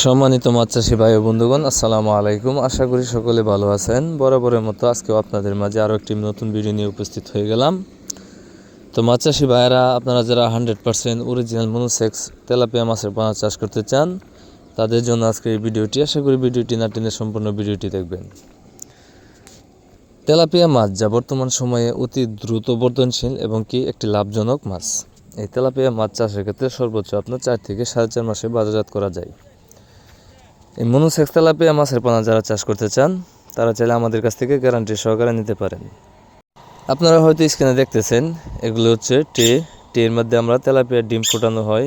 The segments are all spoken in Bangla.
সম্মানিত চাষি ভাই বন্ধুগণ, আসসালামু আলাইকুম। আশা করি সকলে ভালো আছেন। বরাবরের মতো আজকেও আপনাদের মাঝে আরও একটি নতুন ভিডিও নিয়ে উপস্থিত হয়ে গেলাম। তো চাষি ভাইয়েরা, আপনারা যারা hundred percent original monosex tilapia মাছের পোনা চাষ করতে চান, তাদের জন্য আজকে এই ভিডিওটি। আশা করি ভিডিওটি না টেনে সম্পূর্ণ ভিডিওটি দেখবেন। তেলাপিয়া মাছ যা বর্তমান সময়ে অতি দ্রুত বর্ধনশীল এবং কি একটি লাভজনক মাছ। এই তেলাপিয়া মাছ চাষের ক্ষেত্রে সর্বোচ্চ আপনার চার থেকে সাড়ে চার মাসে বাজারজাত করা যায়। এই মনোসেক্স তেলাপিয়া মাছের পোনা যারা চাষ করতে চান, তারা চাইলে আমাদের কাছ থেকে গ্যারান্টি সহকারে নিতে পারেন। আপনারা হয়তো স্ক্রিনে দেখতেছেন, এগুলো হচ্ছে টে। টের মধ্যে আমরা তেলাপিয়ার ডিম ফোটানো হয়।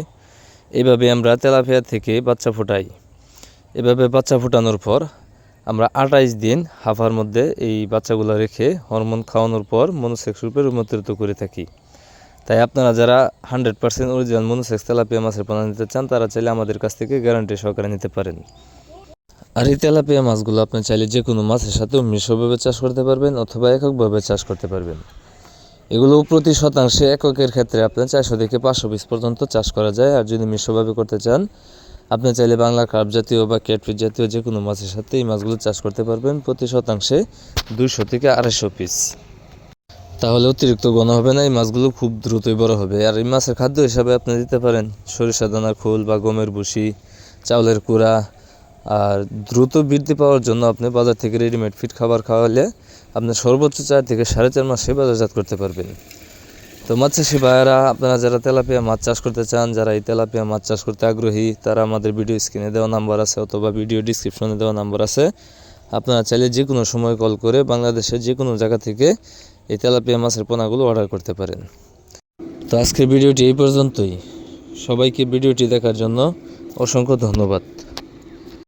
এইভাবে আমরা তেলাপিয়া থেকে বাচ্চা ফোটাই। এভাবে বাচ্চা ফোটানোর পর আমরা আঠাইশ দিন হাফার মধ্যে এই বাচ্চাগুলো রেখে হরমোন খাওয়ানোর পর মনোসেক্স রূপে রূপান্তরিত করে থাকি। তাই আপনারা যারা hundred percent original monosex tilapia মাছের পোনা নিতে চান, তারা চাইলে আমাদের কাছ থেকে গ্যারান্টি সহকারে নিতে পারেন। আর এই তেলাপিয়া মাছগুলো আপনি চাইলে যে কোনো মাছের সাথেও মিশ্রভাবে চাষ করতে পারবেন অথবা এককভাবে চাষ করতে পারবেন। এগুলো প্রতি শতাংশে এককের ক্ষেত্রে আপনার চারশো থেকে পাঁচশো পিস পর্যন্ত চাষ করা যায়। আর যদি মিশ্রভাবে করতে চান, আপনি চাইলে বাংলা কার্প জাতীয় বা ক্যাটফিট জাতীয় যে কোনো মাছের সাথে এই মাছগুলো চাষ করতে পারবেন প্রতি শতাংশে দুইশো থেকে আড়াইশো পিস। তাহলে অতিরিক্ত ঘন হবে না, এই মাছগুলো খুব দ্রুতই বড় হবে। আর এই মাছের খাদ্য হিসাবে আপনি দিতে পারেন সরিষা দানার খোল বা গমের ভুসি, চাউলের কুড়া আর দ্রুত বৃদ্ধি পাওয়ার জন্য আপনি বাজার থেকে রেডিমেড ফিট খাবার খাওয়ালে আপনি সর্বোচ্চ চার থেকে সাড়ে চার মাসে বাজারজাত করতে পারবেন। তো মাছ চাষি ভাইয়েরা, আপনারা যারা তেলাপিয়া মাছ চাষ করতে চান, যারা এই তেলাপিয়া মাছ চাষ করতে আগ্রহী, তারা আমাদের ভিডিও স্ক্রিনে দেওয়া নাম্বার আছে অথবা ভিডিও ডিসক্রিপশনে দেওয়া নাম্বার আছে। আপনারা চাইলে যে কোনো সময় কল করে বাংলাদেশের যে কোনো জায়গা থেকে এই তেলাপিয়া মাছের পোনাগুলো অর্ডার করতে পারেন। তো আজকের ভিডিওটি এই পর্যন্তই। সবাইকে ভিডিওটি দেখার জন্য অসংখ্য ধন্যবাদ।